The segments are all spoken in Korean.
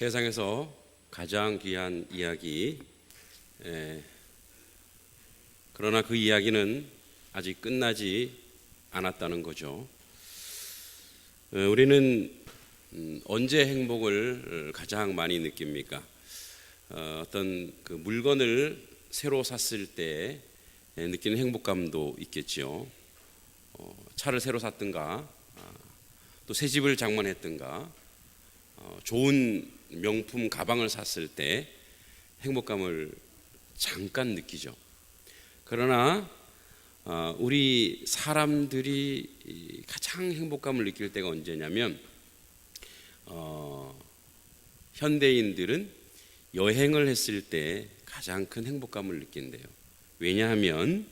세상에서 가장 귀한 이야기. 에, 그러나 그 이야기는 아직 끝나지 않았다는 거죠. 어, 우리는 음, 언제 행복을 가장 많이 느낍니까? 어, 어떤 그 물건을 새로 샀을 때 느끼는 행복감도 있겠죠. 어, 차를 새로 샀든가, 또새 집을 장만했든가, 어, 좋은 명품 가방을 샀을 때 행복감을 잠깐 느끼죠. 그러나 어, 우리 사람들이 이 가장 행복감을 느낄 때가 언제냐면 어, 현대인들은 여행을 했을 때 가장 큰 행복감을 느낀대요. 왜냐하면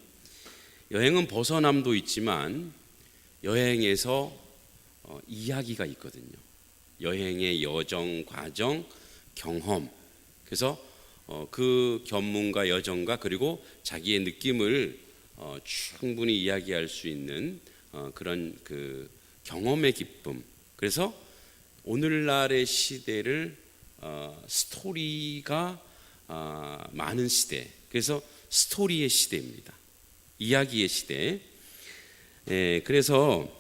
여행은 벗어남도 있지만 여행에서 어, 이야기가 있거든요. 여행의 여정, 과정, 경험. 그래서 어, 그 견문과 여정과 그리고 자기의 느낌을 어, 충분히 이야기할 수 있는 어, 그런 그 경험의 기쁨. 그래서 오늘날의 시대를 어, 스토리가 어, 많은 시대. 그래서 스토리의 시대입니다. 이야기의 시대. 예, 그래서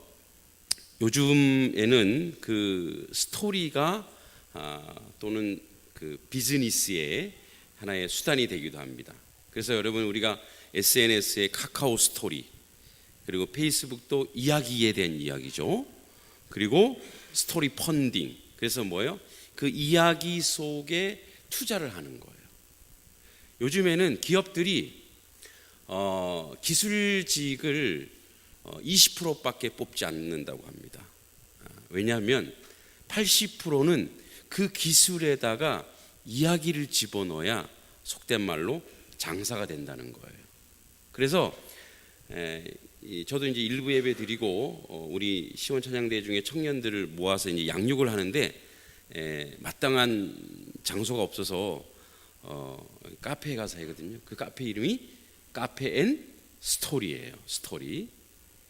요즘에는 그 스토리가 아, 또는 그 비즈니스의 하나의 수단이 되기도 합니다. 그래서 여러분 우리가 SNS의 카카오 스토리 그리고 페이스북도 이야기에 대한 이야기죠. 그리고 스토리 펀딩. 그래서 뭐예요? 그 이야기 속에 투자를 하는 거예요. 요즘에는 기업들이 어, 기술직을 어, 20%밖에 뽑지 않는다고 합니다. 아, 왜냐하면 80%는 그 기술에다가 이야기를 집어넣어야 속된 말로 장사가 된다는 거예요. 그래서 저도 이제 일부 예배 드리고 어, 우리 시원 찬양대 중에 청년들을 모아서 이제 양육을 하는데 에, 마땅한 장소가 없어서 어, 카페에 가서 하거든요. 그 카페 이름이 카페 앤 스토리예요. 스토리.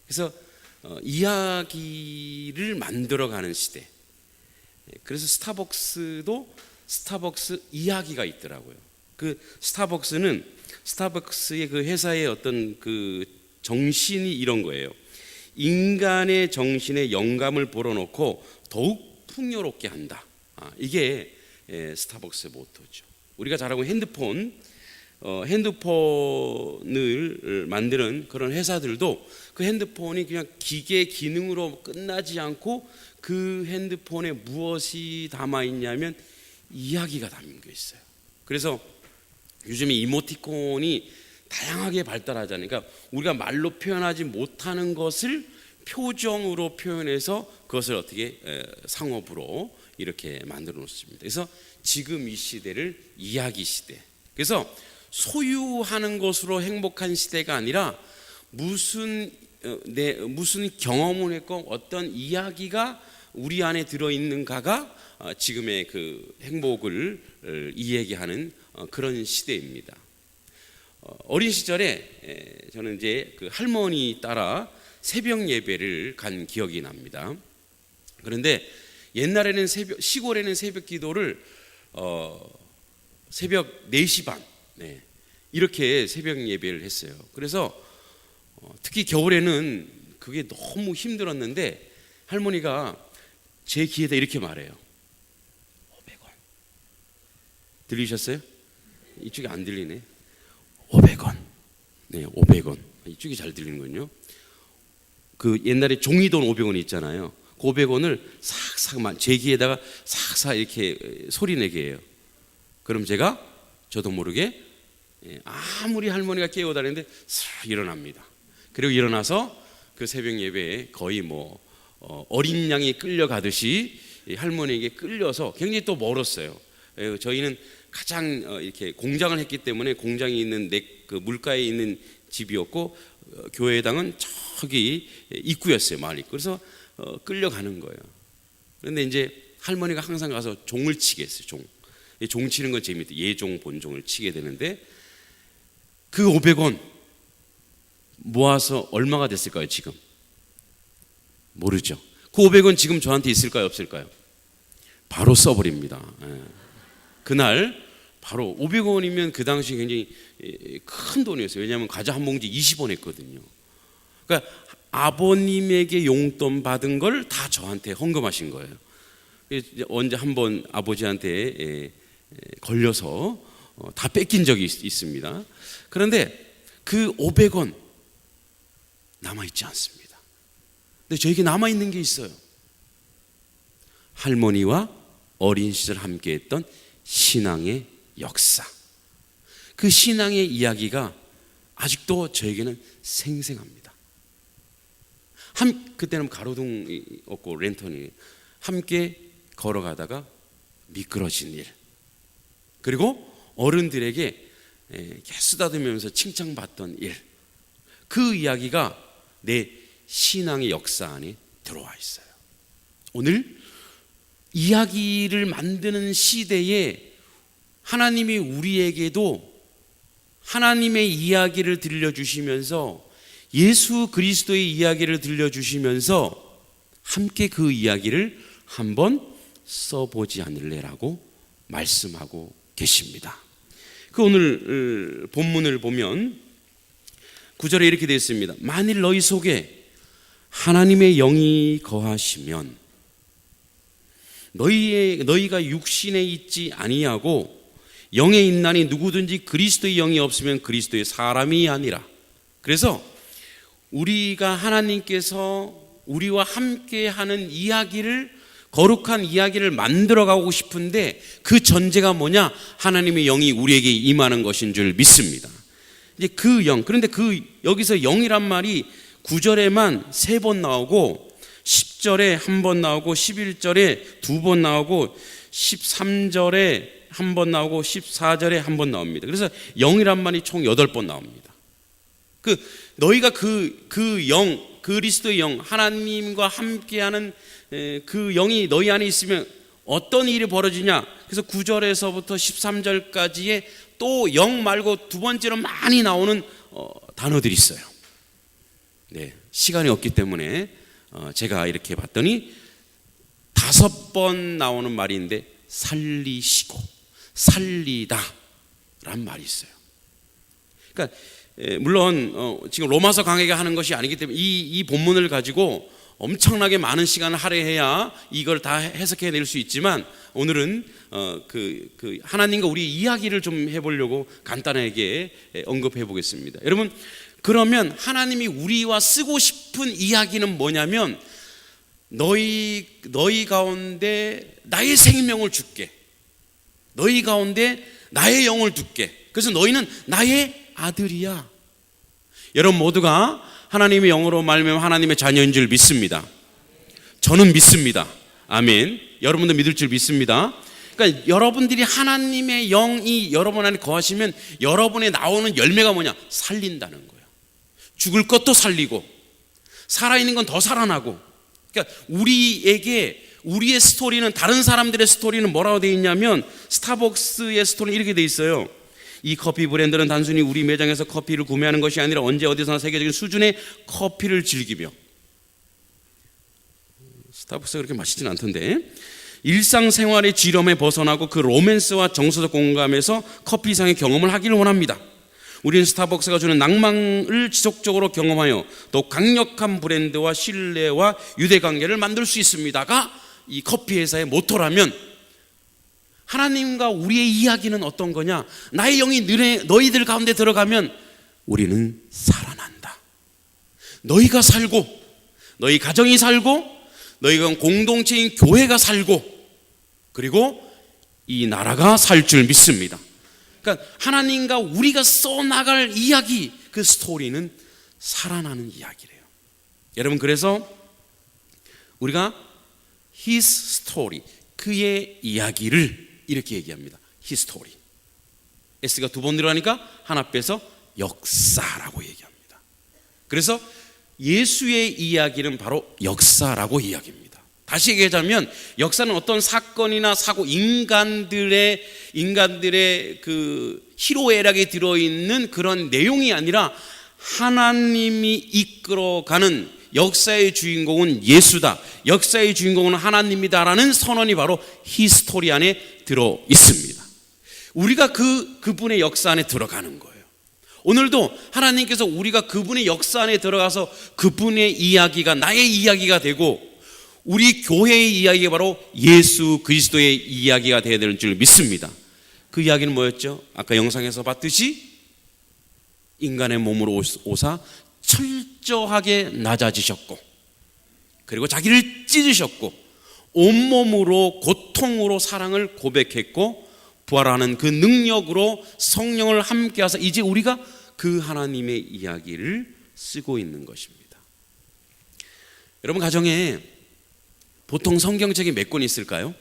그래서 어, 이야기를 만들어가는 시대. 예, 그래서 스타벅스도 스타벅스 이야기가 있더라고요. 그 스타벅스는 스타벅스의 그 회사의 어떤 그 정신이 이런 거예요. 인간의 정신에 영감을 불어넣고 더욱 풍요롭게 한다. 아, 이게 예, 스타벅스의 모토죠. 우리가 잘 알고 핸드폰, 어, 핸드폰을 만드는 그런 회사들도 그 핸드폰이 그냥 기계 기능으로 끝나지 않고 그 핸드폰에 무엇이 담아 있냐면 이야기가 담겨 있어요. 그래서 요즘에 이모티콘이 다양하게 발달하잖아요. 그러니까 우리가 말로 표현하지 못하는 것을 표정으로 표현해서 그것을 어떻게 에, 상업으로 이렇게 만들어 놓습니다. 그래서 지금 이 시대를 이야기 시대. 그래서 소유하는 것으로 행복한 시대가 아니라 무슨 어, 내 무슨 경험을 했고 어떤 이야기가 우리 안에 들어 있는가가 어, 지금의 그 행복을 어, 이야기하는 어, 그런 시대입니다. 어, 어린 시절에 에, 저는 이제 그 할머니 따라 새벽 예배를 간 기억이 납니다. 그런데 옛날에는 새벽 시골에는 새벽 기도를 어, 새벽 4시 반 네, 이렇게 새벽 예배를 했어요. 그래서 어, 특히 겨울에는 그게 너무 힘들었는데 할머니가 제 귀에다 이렇게 말해요. 500원. 들리셨어요? 이쪽이 안 들리네. 500원. 네, 500원. 이쪽이 잘 들리는군요. 그 옛날에 종이돈 500원 있잖아요. 그 500원을 싹싹 제 귀에다가 싹싹 이렇게 소리 내게 해요. 그럼 제가 저도 모르게 예, 아무리 할머니가 깨워다니는데 싹 일어납니다. 그리고 일어나서 그 새벽 예배에 거의 뭐 어, 어린 양이 끌려가듯이 이 할머니에게 끌려서 굉장히 또 멀었어요. 예, 저희는 가장 어, 이렇게 공장을 했기 때문에 공장이 있는 내, 그 물가에 있는 집이었고 어, 교회당은 저기 입구였어요 마을. 그래서 어, 끌려가는 거예요. 그런데 이제 할머니가 항상 가서 종을 치게 했어요. 종. 이종 치는 건 재밌대. 예종 본종을 치게 되는데 그 500원 모아서 얼마가 됐을까요, 지금? 모르죠. 그 500원 지금 저한테 있을까요, 없을까요? 바로 써버립니다. 예. 그날 바로 500원이면 그 당시 굉장히 예, 큰 돈이었어요. 왜냐하면 과자 한 봉지 20원 했거든요. 그러니까 아버님에게 용돈 받은 걸 다 저한테 헌금하신 거예요. 이제 언제 한 번 아버지한테 예, 예, 걸려서 어, 다 뺏긴 적이 있, 있습니다. 그런데 그 500원 남아 있지 않습니다. 근데 저에게 남아 있는 게 있어요. 할머니와 어린 시절 함께 했던 신앙의 역사. 그 신앙의 이야기가 아직도 저에게는 생생합니다. 한 그때는 가로등이 없고 랜턴이 함께 걸어가다가 미끄러진 일. 그리고 어른들에게 에, 쓰다듬으면서 칭찬받던 일. 그 이야기가 내 신앙의 역사 안에 들어와 있어요. 오늘 이야기를 만드는 시대에 하나님이 우리에게도 하나님의 이야기를 들려주시면서 예수 그리스도의 이야기를 들려주시면서 함께 그 이야기를 한번 써보지 않을래라고 말씀하고 계십니다. 그 오늘 어, 본문을 보면 구절에 이렇게 되어 있습니다. 만일 너희 속에 하나님의 영이 거하시면 너희의 너희가 육신에 있지 아니하고 영에 있나니 누구든지 그리스도의 영이 없으면 그리스도의 사람이 아니라. 그래서 우리가 하나님께서 우리와 함께 하는 이야기를 거룩한 이야기를 만들어 가고 싶은데 그 전제가 뭐냐? 하나님의 영이 우리에게 임하는 것인 줄 믿습니다. 이제 그 영. 그런데 그 여기서 영이란 말이 9절에만 세 번 나오고 10절에 한 번 나오고 11절에 두 번 나오고 13절에 한 번 나오고 14절에 한 번 나옵니다. 그래서 영이란 말이 총 8번 나옵니다. 그 너희가 그 그 영, 그리스도의 영, 하나님과 함께하는 에, 그 영이 너희 안에 있으면 어떤 일이 벌어지냐? 그래서 9절에서부터 13절까지의 또 영 말고 두 번째로 많이 나오는 어, 단어들이 있어요. 네, 시간이 없기 때문에 어, 제가 이렇게 봤더니 다섯 번 나오는 말인데 살리시고 살리다란 말이 있어요. 그러니까 에, 물론 어, 지금 로마서 강의가 하는 것이 아니기 때문에 이, 이 본문을 가지고 엄청나게 많은 시간을 할애해야 이걸 다 해석해 낼 수 있지만 오늘은 어, 그, 그 하나님과 우리 이야기를 좀 해보려고 간단하게 언급해 보겠습니다. 여러분 그러면 하나님이 우리와 쓰고 싶은 이야기는 뭐냐면 너희 너희 가운데 나의 생명을 줄게. 너희 가운데 나의 영을 두게. 그래서 너희는 나의 아들이야. 여러분 모두가 하나님의 영으로 말면 하나님의 자녀인 줄 믿습니다. 저는 믿습니다. 아멘. 여러분도 믿을 줄 믿습니다. 그러니까 여러분들이 하나님의 영이 여러분 안에 거하시면 여러분에 나오는 열매가 뭐냐? 살린다는 거예요. 죽을 것도 살리고 살아있는 건 더 살아나고 그러니까 우리에게 우리의 스토리는 다른 사람들의 스토리는 뭐라고 되어 있냐면 스타벅스의 스토리는 이렇게 되어 있어요. 이 커피 브랜드는 단순히 우리 매장에서 커피를 구매하는 것이 아니라 언제 어디서나 세계적인 수준의 커피를 즐기며 스타벅스가 그렇게 맛있진 않던데 일상생활의 지렴에 벗어나고 그 로맨스와 정서적 공감에서 커피 이상의 경험을 하기를 원합니다. 우리는 스타벅스가 주는 낭만을 지속적으로 경험하여 또 강력한 브랜드와 신뢰와 유대 관계를 만들 수 있습니다가 이 커피 회사의 모토라면 하나님과 우리의 이야기는 어떤 거냐? 나의 영이 너희, 너희들 가운데 들어가면 우리는 살아난다. 너희가 살고 너희 가정이 살고 너희가 공동체인 교회가 살고 그리고 이 나라가 살 줄 믿습니다. 그러니까 하나님과 우리가 써 나갈 이야기 그 스토리는 살아나는 이야기래요. 여러분 그래서 우리가 his story 그의 이야기를 이렇게 얘기합니다. story. s가 두 번 들어가니까 하나 빼서 역사라고 얘기합니다. 그래서 예수의 이야기는 바로 역사라고 이야기합니다. 다시 얘기하자면 역사는 어떤 사건이나 사고 인간들의 인간들의 그 희로애락에 들어 있는 그런 내용이 아니라 하나님이 이끌어가는 역사의 주인공은 예수다. 역사의 주인공은 하나님이다라는 선언이 바로 히스토리 안에 들어 있습니다. 우리가 그 그분의 역사 안에 들어가는 거예요. 오늘도 하나님께서 우리가 그분의 역사 안에 들어가서 그분의 이야기가 나의 이야기가 되고 우리 교회의 이야기가 바로 예수 그리스도의 이야기가 되어야 되는 줄 믿습니다. 그 이야기는 뭐였죠? 아까 영상에서 봤듯이 인간의 몸으로 오사 철저하게 낮아지셨고 그리고 자기를 찢으셨고 온몸으로 고통으로 사랑을 고백했고 부활하는 그 능력으로 성령을 함께 하사 이제 우리가 그 하나님의 이야기를 쓰고 있는 것입니다. 여러분 가정에 보통 성경책이 몇 권 있을까요?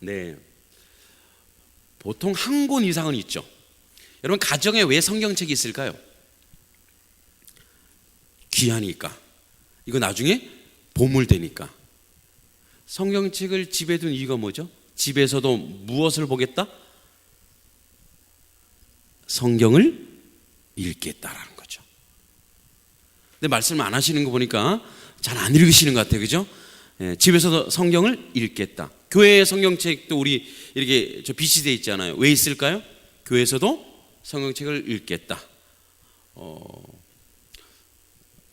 네. 보통 한 권 이상은 있죠. 여러분 가정에 왜 성경책이 있을까요? 귀하니까. 이거 나중에 보물 되니까. 성경책을 집에 둔 이유가 뭐죠? 집에서도 무엇을 보겠다? 성경을 읽겠다라는 거죠. 근데 말씀 안 하시는 거 보니까 잘 안 읽으시는 것 같아요. 그죠? 예, 집에서도 성경을 읽겠다. 교회 성경책도 우리 이렇게 저 빛이 돼 있잖아요. 왜 있을까요? 교회에서도 성경책을 읽겠다. 어,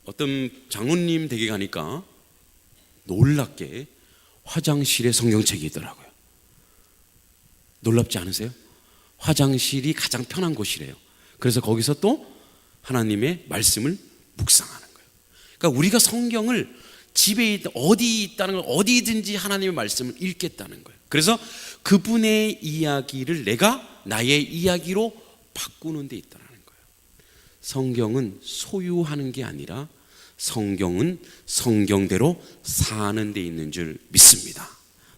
어떤 장로님 댁에 가니까 놀랍게 화장실에 성경책이 있더라고요. 놀랍지 않으세요? 화장실이 가장 편한 곳이래요. 그래서 거기서 또 하나님의 말씀을 묵상하는 거예요. 그러니까 우리가 성경을 집에 있, 어디 있다는 걸 어디든지 하나님의 말씀을 읽겠다는 거예요. 그래서 그분의 이야기를 내가 나의 이야기로 바꾸는 데 있다는 거예요. 성경은 소유하는 게 아니라 성경은 성경대로 사는 데 있는 줄 믿습니다.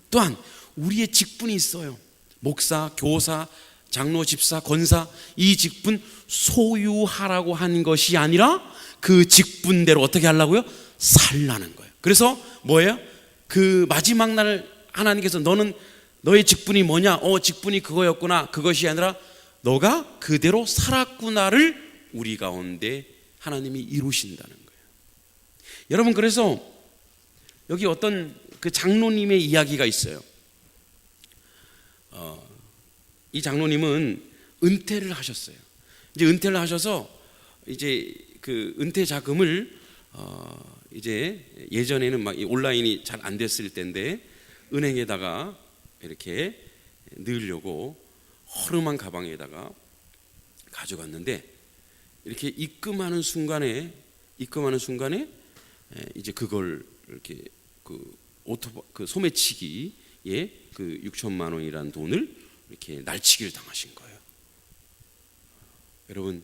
또한 우리의 직분이 있어요. 목사, 교사, 장로, 집사, 권사 이 직분 소유하라고 한 것이 아니라 그 직분대로 어떻게 하려고요? 살라는 거예요. 그래서 뭐예요? 그 마지막 날 하나님께서 너는 너의 직분이 뭐냐? 어, 직분이 그거였구나. 그것이 아니라 너가 그대로 살았구나를 우리 가운데 하나님이 이루신다는. 여러분 그래서 여기 어떤 그 장로님의 이야기가 있어요. 어, 이 장로님은 은퇴를 하셨어요. 이제 은퇴를 하셔서 이제 그 은퇴 자금을 어, 이제 예전에는 막 온라인이 잘 안 됐을 때인데 은행에다가 이렇게 넣으려고 허름한 가방에다가 가져갔는데 이렇게 입금하는 순간에 입금하는 순간에 이제 그걸 이렇게 그 오토 그 소매치기에 그 6천만 원이라는 돈을 이렇게 날치기를 당하신 거예요. 여러분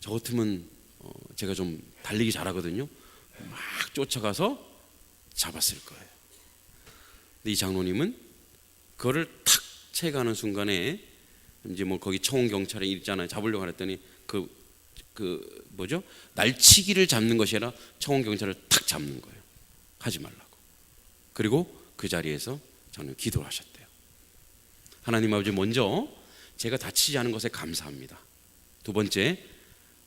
저 같으면 어 제가 좀 달리기 잘하거든요. 막 쫓아가서 잡았을 거예요. 근데 이 장로님은 그거를 탁 채가는 순간에 이제 뭐 거기 청원 경찰에 있잖아요. 잡으려고 했더니 그, 그 뭐죠? 날치기를 잡는 것이 아니라 청원 경찰을 탁 잡는 거예요. 하지 말라고. 그리고 그 자리에서 저는 기도를 하셨대요. 하나님 아버지 먼저 제가 다치지 않은 것에 감사합니다. 두 번째,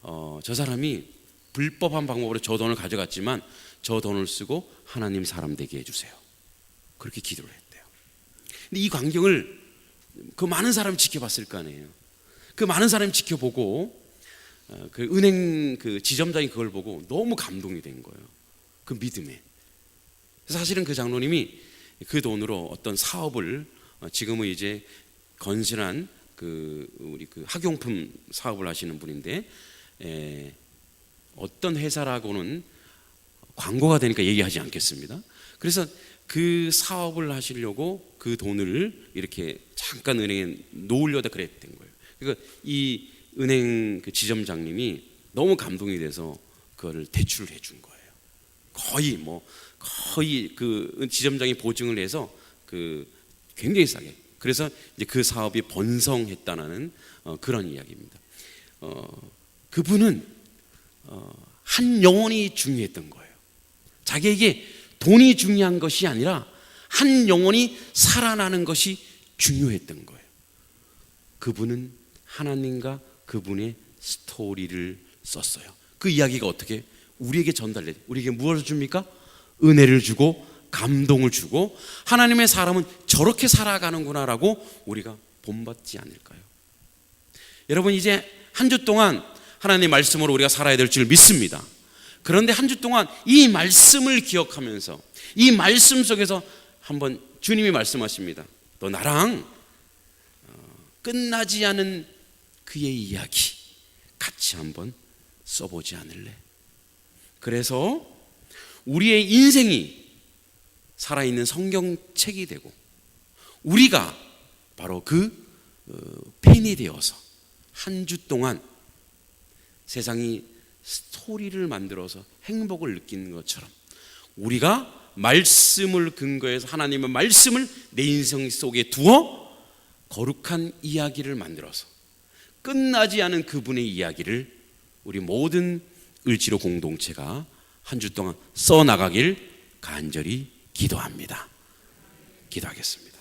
어, 저 사람이 불법한 방법으로 저 돈을 가져갔지만 저 돈을 쓰고 하나님 사람 되게 해주세요. 그렇게 기도를 했대요. 근데 이 광경을 그 많은 사람이 지켜봤을 거 아니에요. 그 많은 사람이 지켜보고 어, 그 은행 그 지점장이 그걸 보고 너무 감동이 된 거예요. 그 믿음에. 사실은 그 장로님이 그 돈으로 어떤 사업을 어, 지금은 이제 건실한 그 우리 그 학용품 사업을 하시는 분인데 에, 어떤 회사라고는 광고가 되니까 얘기하지 않겠습니다. 그래서 그 사업을 하시려고 그 돈을 이렇게 잠깐 은행에 놓으려다 그랬던 거예요. 그러니까 이 은행 그 지점장님이 너무 감동이 돼서 그거를 대출을 해준 거예요. 거의 뭐 거의 그 지점장이 보증을 해서 그 굉장히 싸게. 그래서 이제 그 사업이 번성했다는 어, 그런 이야기입니다. 어, 그분은 어, 한 영혼이 중요했던 거예요. 자기에게 돈이 중요한 것이 아니라 한 영혼이 살아나는 것이 중요했던 거예요. 그분은 하나님과 그분의 스토리를 썼어요. 그 이야기가 어떻게 우리에게 전달돼? 우리에게 무엇을 줍니까? 은혜를 주고 감동을 주고 하나님의 사람은 저렇게 살아가는구나라고 우리가 본받지 않을까요? 여러분 이제 한 주 동안 하나님의 말씀으로 우리가 살아야 될 줄 믿습니다. 그런데 한 주 동안 이 말씀을 기억하면서 이 말씀 속에서 한번 주님이 말씀하십니다. 너 나랑 어, 끝나지 않은 그의 이야기 같이 한번 써보지 않을래? 그래서 우리의 인생이 살아있는 성경책이 되고 우리가 바로 그 어, 펜이 되어서 한 주 동안 세상이 스토리를 만들어서 행복을 느끼는 것처럼 우리가 말씀을 근거해서 하나님의 말씀을 내 인생 속에 두어 거룩한 이야기를 만들어서 끝나지 않은 그분의 이야기를 우리 모든 을지로 공동체가 한 주 동안 써 나가길 간절히 기도합니다. 기도하겠습니다.